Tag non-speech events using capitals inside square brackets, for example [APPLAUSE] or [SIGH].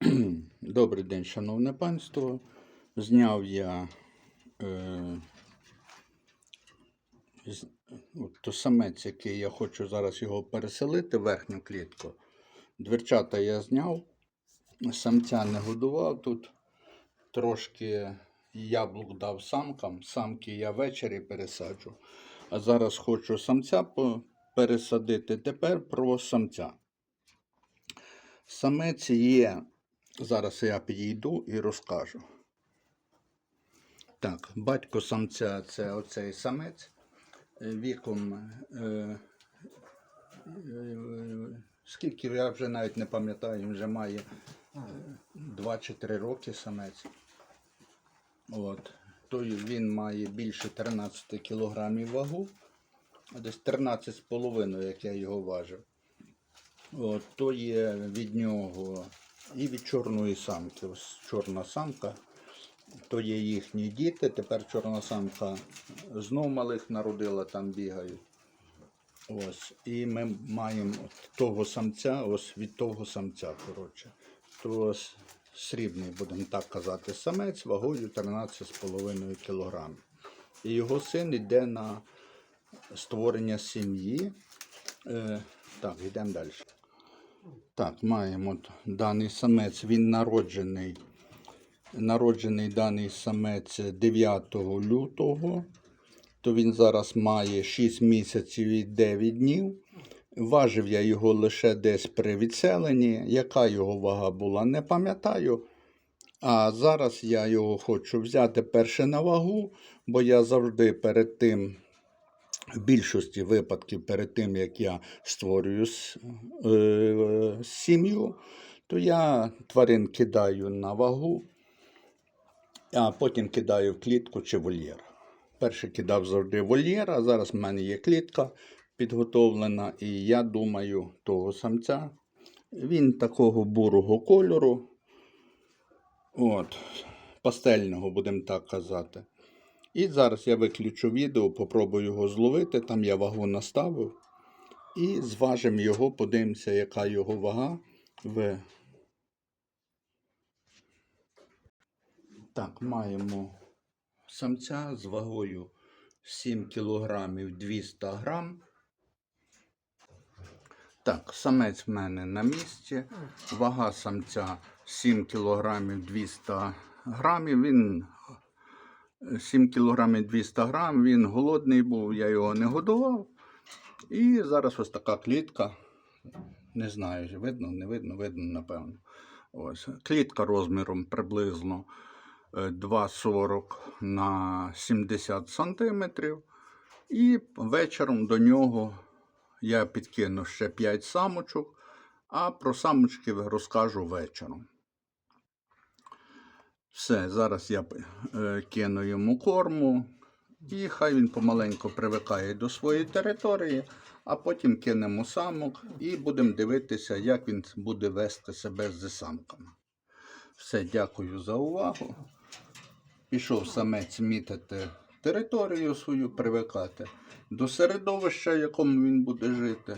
[CLEARS THROAT] Добрий день, шановне панство. Зняв я е, от то самець, який я хочу зараз його переселити верхню клітку. Дверчата я зняв, самця не годував тут. Трошки яблук дав самкам. Самки я ввечері пересаджу. А зараз хочу самця пересадити. Тепер про самця. Самець є. Зараз я підійду і розкажу. Так, батько самця це оцей самець. Е, Віком. Е, е, скільки я вже навіть не пам'ятаю, він вже має 2 чи 3 роки самець. От. То він має більше 13 кілограмів вагу, десь 13,5, як я його важив. От, то є від нього і від чорної самки. Ось чорна самка, то є їхні діти. Тепер чорна самка знов малих народила, там бігають. Ось. І ми маємо от того самця, ось від того самця, коротше. То срібний, будемо так казати, самець вагою 13,5 кг. І його син йде на створення сім'ї. Е, так, йдемо далі. Так, маємо даний самець, він народжений. Народжений даний самець 9 лютого, то він зараз має 6 місяців і 9 днів. Важив я його лише десь при відселенні. Яка його вага була, не пам'ятаю. А зараз я його хочу взяти перше на вагу, бо я завжди перед тим в більшості випадків перед тим, як я створюю е, сім'ю, то я тварин кидаю на вагу, а потім кидаю в клітку чи вольєр. Перше кидав завжди вольєр, а зараз в мене є клітка підготовлена, і я думаю, того самця. Він такого бурого кольору, от, пастельного, будемо так казати. І зараз я виключу відео, попробую його зловити. Там я вагу наставив. І зважимо його, подивимося, яка його вага. В... Так, маємо самця з вагою 7 кг 200 грам. Так, самець в мене на місці. Вага самця 7 кг 200 грамів. Він 7 кг 200 грам, він голодний був, я його не годував. І зараз ось така клітка. Не знаю, видно, не видно, видно, напевно. Ось. Клітка розміром приблизно е, 2,40 на 70 сантиметрів. І вечором до нього я підкину ще 5 самочок, а про самочки розкажу вечором. Все, зараз я е, кину йому корму, і хай він помаленьку привикає до своєї території, а потім кинемо самок і будемо дивитися, як він буде вести себе з самками. Все, дякую за увагу. Пішов самець мітити територію свою, привикати до середовища, в якому він буде жити.